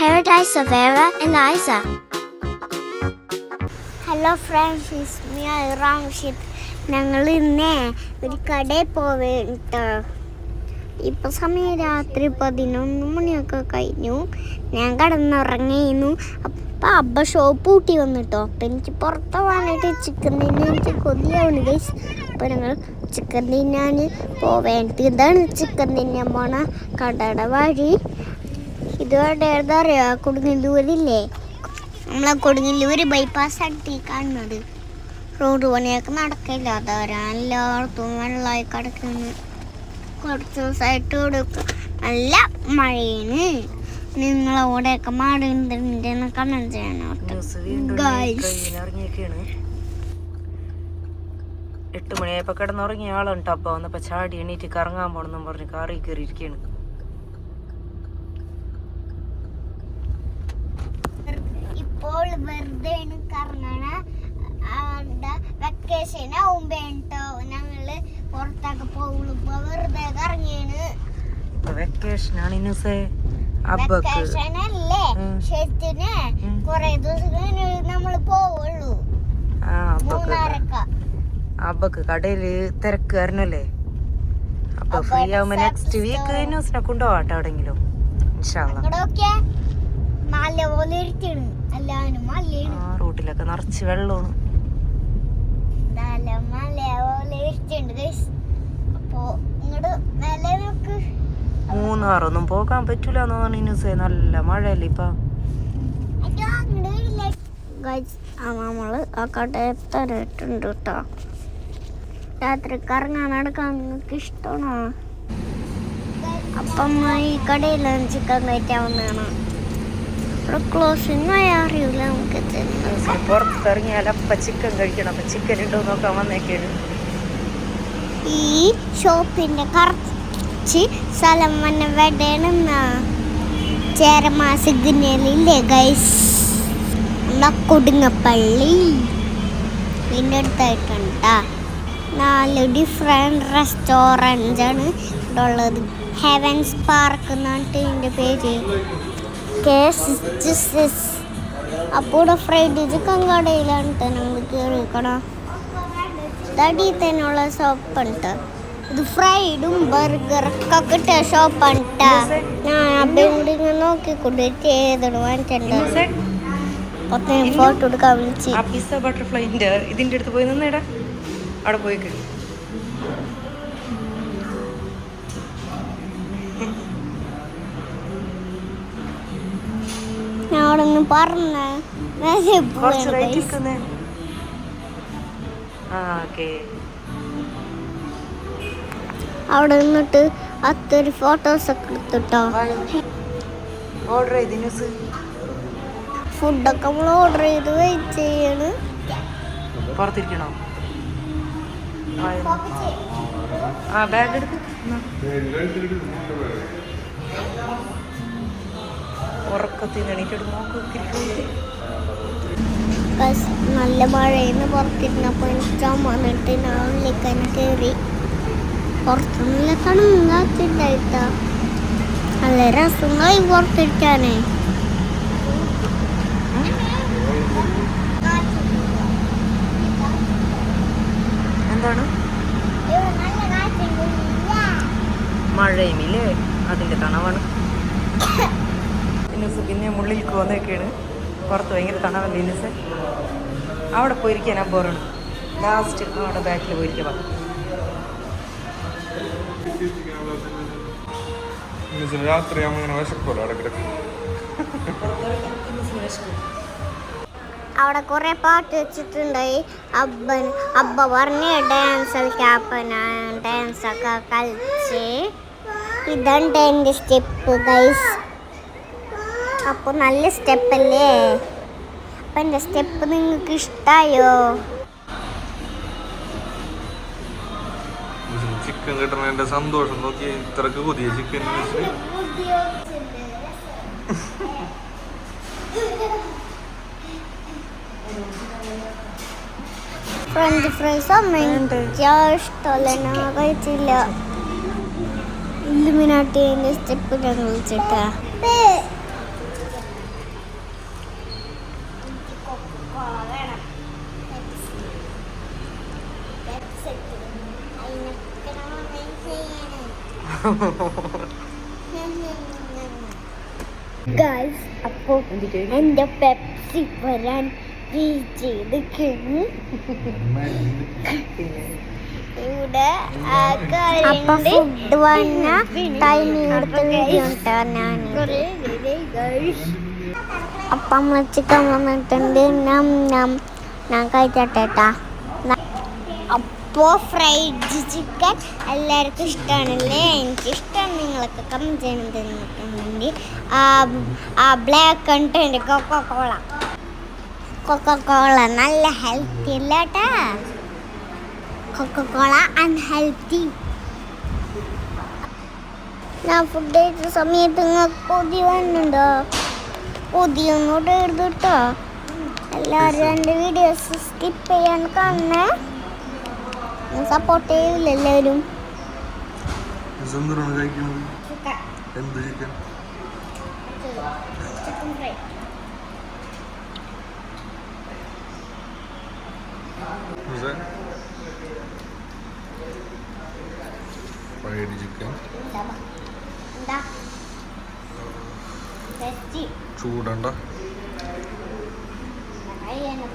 Paradise of Era and Isa. Hello friends is me ഞങ്ങൾ ഇന്ന് ഒരു കടയിൽ പോവേട്ടോ ഇപ്പൊ സമയം രാത്രി പതിനൊന്ന് മണിയൊക്കെ കഴിഞ്ഞു. ഞാൻ കിടന്നുറങ്ങിയിരുന്നു. അപ്പം അബ്ബ ഷോപ്പ് കൂട്ടി വന്നിട്ടോ. അപ്പം എനിക്ക് പുറത്ത് പോകാനായിട്ട് ചിക്കൻ തിന്നാൻ കൊതിയാവുന്നു ഗൈസ് അപ്പം ഞങ്ങൾ ചിക്കൻ തിന്നാൻ പോവേണ്ടത് ഇതാണ് ചിക്കൻ തിന്നാൻ പോണ കടയുടെ വഴി. ഇത് ഏതാ കൊടുങ്ങല്ലൂരില്ലേ? നമ്മളെ കൊടുങ്ങല്ലൂർ ബൈപ്പാസ് അടുത്ത് കാണുന്നത്. റോഡ് പണിയൊക്കെ നടക്കില്ല. അതാരാ എല്ലായിടത്തും വെള്ളമായി കിടക്കുന്നു. കുറച്ച് ദിവസമായിട്ട് കൊടുക്കും. നല്ല മഴയാണ്. നിങ്ങളവിടെയൊക്കെ മാടുന്നുണ്ടെന്ന് കമന്റ് ചെയ്യണം എട്ട് മണിയായപ്പോ കിടന്നുറങ്ങിയ ആളുണ്ട്. അപ്പൊ വന്നപ്പോ ചാടി എണീറ്റ് കറങ്ങാൻ പോണെന്നും പറഞ്ഞ് കാറി കയറി വെറുതെ കറങ്ങണ. വെക്കേഷൻ ആവുമ്പോ കേട്ടോ ഞങ്ങൾ പുറത്തൊക്കെ പോകുള്ളൂ ഇപ്പൊ വെറുതെ കറങ്ങിയാണ് വെക്കേഷൻ അല്ലേ? ഉം. ശരിത്തിന്. കൊറേ ദിവസം നമ്മൾ പോവുള്ളൂ. അബ്ബക്ക് കടയിൽ തിരക്ക് കാരണല്ലേ അപ്പൊ ഫ്രീ ആവുമ്പോ നെക്സ്റ്റ് വീക്ക്. ന്യൂസിനെ കൊണ്ടുപോകട്ടെ എവിടെങ്കിലും ഇൻഷാല്ല പോലെ മലയാണ് ആ റൂട്ടിലൊക്കെ നിറച്ച് വെള്ളമാണ്. മൂന്നാറൊന്നും പോകാൻ പറ്റൂല ന്യൂസേ നല്ല മഴയല്ലേ ഇപ്പൊ. നമ്മൾ ആ കടയത്തരട്ടുണ്ട് കേട്ടോ രാത്രി കറങ്ങാൻ നടക്കാൻ നിങ്ങൾക്ക് ഇഷ്ടമാണോ അപ്പം ഈ കടയിൽ ചിക്കൻ കയറ്റാവുന്നതാണ് ഇവിടെ ക്ലോസിങ് അറിയില്ല നമുക്ക് പുറത്തിറങ്ങിയാൽ അപ്പ ചിക്കൻ കഴിക്കണം. അപ്പൊ ചിക്കൻ ഉണ്ടോ നോക്കാൻ വന്നേക്കാണ് ഈ ഷോപ്പിന്റെ കുറച്ച് സ്ഥലം വന്ന വെടണെന്നാ. ചേരമാ സിഗ്നലില്ലേ ഗൈസ് നമ്മളെ കൊടുങ്ങപ്പള്ളി ഇതിന്റെ അടുത്തായിട്ടുണ്ട് നാല് ഡിഫറെന്റ് റെസ്റ്റോറന്റ്സ് ആണ് ഇവിടെ ഉള്ളത് ഹെവൻസ് പാർക്ക് എന്നാണ് ഇതിന്റെ പേര്. കേസ് അപ്പോൾ ഇവിടെ ഫ്രൈഡ് ചിക്കൻ കടയിലാണ് ട്ടോ ഞങ്ങൾ കയറിക്കണം തടി തന്നെയുള്ള ഷോപ്പാണ് ട്ടോ. ഇത് ഫ്രൈഡും ബർഗറൊക്കെ കിട്ടിയ ഷോപ്പ് ട്ടാ. ഞാൻ അബ്ബയും കൂടി ഇങ്ങനെ നോക്കിക്കൊണ്ട് ഏതാണ് വാങ്ങിച്ചിട്ടുണ്ട് ഫോട്ടോ എടുക്കാൻ വിളിച്ച്. പിസ്സ ബട്ടർഫ്ലൈന്റെ ഇതിന്റെ അടുത്ത് പോയി നിന്നേടാ. അവിടെ പോയിക്ക് ഞാൻ അവിടെ നിന്ന് പറഞ്ഞ മേലെ കുറച്ച് പോവാണ് റേറ്റ് guys. ഇരിക്കുന്നേ ആ ഓക്കെ. അവിടെ നിന്നിട്ട് അത്തൊരു ഫോട്ടോസ് ഒക്കെ എടുത്തിട്ടോ. ഓർഡർ ചെയ്ത് ഫുഡൊക്കെ നമ്മൾ ഓർഡർ ചെയ്ത് വെയിറ്റ് ചെയ്യാണ്. പുറത്തിരിക്കണോ? ആ ബാഗ് എടുക്ക്. ഉറക്കത്തിൽ എണീറ്റിട്ട് നോക്കി നല്ല മഴയിന്ന് പുറത്തിരുന്നപ്പോൾ എനിക്ക് വന്നിട്ട് ഞാൻ തന്നെ കയറി. പുറത്ത് നല്ല തണുങ്ങാത്തിണ്ടായിട്ട. നല്ല രസമായി പുറത്തിരിക്കാനേ. വന്നൊക്കെയാണ് പുറത്ത് ഭയങ്കര തണവല്ല ഇന്നസ് അവിടെ പോയിരിക്കാൻ ഞാൻ ബോറാണ് ലാസ്റ്റ് അവിടെ ബാക്കിൽ പോയിരിക്കാം ഇന്നിച്ചിന് രാത്രി അവിടെ കുറെ പാട്ട് വെച്ചിട്ടുണ്ടായി അബ്ബൻ അബ്ബ പറഞ്ഞ ഡാൻസ് കളിക്കാപ്പന ഡാൻസ് ഒക്കെ കളിച്ച്. ഇതുണ്ട് എന്റെ സ്റ്റെപ്പ് ഗൈസ് അപ്പോൾ നല്ല സ്റ്റെപ്പല്ലേ? അപ്പം എന്റെ സ്റ്റെപ്പ് നിങ്ങൾക്ക് ഇഷ്ടമായോ ചിക്കൻ കിട്ടണതിന്റെ സന്തോഷം നോക്കി ഇത്രക്ക് പുതിയ ചിക്കൻ ഫ്രഞ്ച് ഫ്രൈസ് അമ്മ. എനിക്ക് ഇഷ്ടമല്ല. ഞാൻ കഴിച്ചില്ല. ഇല്ലുമിനാട്ടിന്റെ സ്റ്റെപ്പ് ഞങ്ങൾ വെച്ചിട്ടാ ഗൈസ് അപ്പോ എന്റെ പെപ്സി വരാൻ ഇവിടെ അപ്പൊ ഫുഡ് വന്ന ടൈം എടുത്ത് ഞാൻ അപ്പം ചിക്കൻ വന്നിട്ടുണ്ട്. ഞാൻ കഴിച്ചട്ടേട്ടാ അപ്പോൾ ഫ്രൈഡ് ചിക്കൻ എല്ലാവർക്കും ഇഷ്ടമാണല്ലേ എനിക്കിഷ്ടമാണ് നിങ്ങളൊക്കെ കമന്റ് ചെയ്യുന്നുണ്ട് ആ ആ ബ്ലാക്ക് ഉണ്ട് കൊക്കോ കോള കൊക്കോ കോള നല്ല ഹെൽത്തി അല്ല കേട്ടാ കൊക്കോ കോള അൺഹെൽത്തി ഞാൻ ഫുഡ് കഴിച്ച സമയത്ത് നിങ്ങൾക്ക് കൊതി വന്നുണ്ടോ കൊതിയൊന്നുകൂടെ എഴുതിട്ടോ എല്ലാവരും എന്റെ വീഡിയോസ് സ്കിപ്പ് ചെയ്യാൻ കാണണേ. സപ്പോർട്ട് ചെയ്യില്ല എല്ലാവരും. എന്തിനാണ് കഴിക്കുന്നത് എന്ത് chicken? Chicken fry. Fried chicken. ചൂടണ്ട.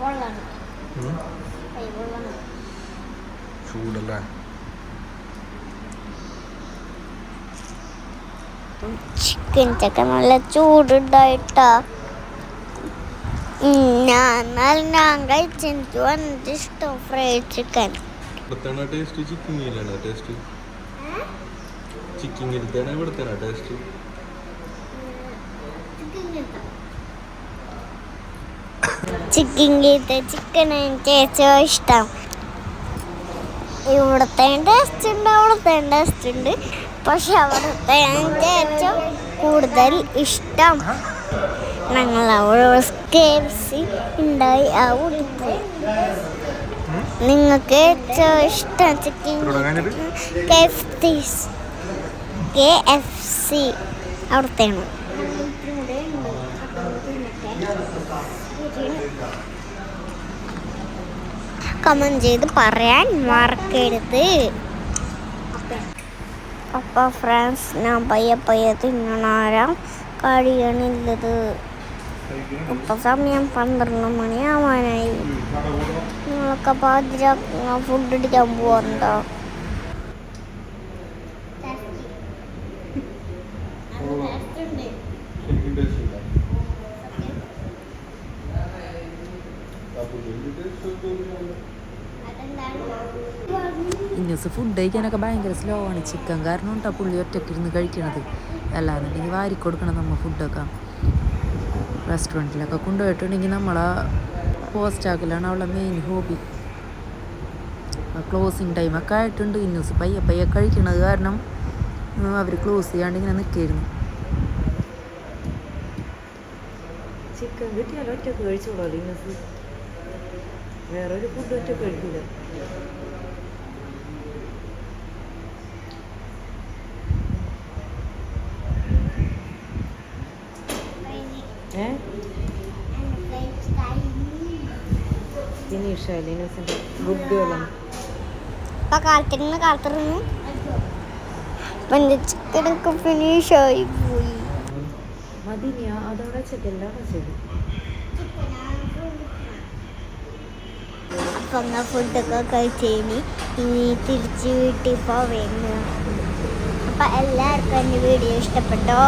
പൊള്ളണം പൊള്ളണം ചൂടല്ലേ ചിക്കൻ ചക്ക നല്ല ചൂടുണ്ടായിട്ടാ. ഞാൻ എന്നാൽ ഞാൻ കഴിച്ചു എനിക്ക് വന്നിട്ട് ഇഷ്ടം ഫ്രൈഡ് ചിക്കൻ ടേസ്റ്റ് ചിക്കിങ്ങിലാണ് ടേസ്റ്റ് ചിക്കിങ്ങിലത്തെയാണ് ഇവിടുത്തെയാണ് ടേസ്റ്റ് ചിക്കൻ ഇഷ്ടം. ഇവിടുത്തെ ടേസ്റ്റ് ഉണ്ട് അവിടുത്തെ ടേസ്റ്റ് ഉണ്ട്. പക്ഷെ അവിടുത്തെ എനിക്ക് ഏറ്റവും കൂടുതൽ ഇഷ്ടം ഞങ്ങൾ അവിടെ കെ എഫ് സി ഉണ്ടായി അവിടെ പോയി നിങ്ങൾക്ക് ഏറ്റവും ഇഷ്ടം chicken K F C K F C അവിടുത്തെയാണ് comment ചെയ്ത് പറയാൻ മറക്കരുത്. അപ്പോൾ ഫ്രണ്ട്സ് ഞാൻ പയ്യെ പയ്യെ തിന്നണാരാം? കഴിയണില്ലത്. ഇപ്പം സമയം പന്ത്രണ്ട് മണിയാവാനായി. നിങ്ങളൊക്കെ പാതിര ഫുഡ് അടിക്കാൻ പോകണ്ടോ ഫുഡ് കഴിക്കാനൊക്കെ ഭയങ്കര സ്ലോ ആണ് ചിക്കൻ കാരണം കേട്ടോ പുള്ളി ഒറ്റയ്ക്ക് ഇരുന്ന് കഴിക്കണത്. അല്ലാന്നുണ്ടെങ്കിൽ വാരി കൊടുക്കണം നമ്മൾ ഫുഡൊക്കെ റെസ്റ്റോറന്റിലൊക്കെ കൊണ്ടുപോയിട്ടുണ്ടെങ്കിൽ നമ്മളെ പോസ്റ്റ് ആക്കലാണ് അവളെ മെയിൻ ഹോബി ക്ലോസിങ് ടൈമൊക്കെ ആയിട്ടുണ്ട്. ഇന്നസ് പയ്യെ പയ്യെ കഴിക്കണത് കാരണം അവർ ക്ലോസ് ചെയ്യാണ്ട് ഇങ്ങനെ നിൽക്കായിരുന്നു ചിക്കൻ കിട്ടിയാലോ ഒറ്റയ്ക്ക് കഴിച്ചോളൂ വേറെ വേറൊരു ഫുഡ് ഒറ്റ കഴിക്കില്ല കാലത്തിരുന്ന് കാലത്തിരുന്ന് ഫിനിഷ് ആയി പോയി. വെച്ചത് അപ്പൊ ഫുഡൊക്കെ ഇനി തിരിച്ച് വീട്ടിൽ പോവേന്ന്. അപ്പൊ എല്ലാവർക്കും എന്റെ വീഡിയോ ഇഷ്ടപ്പെട്ടോ?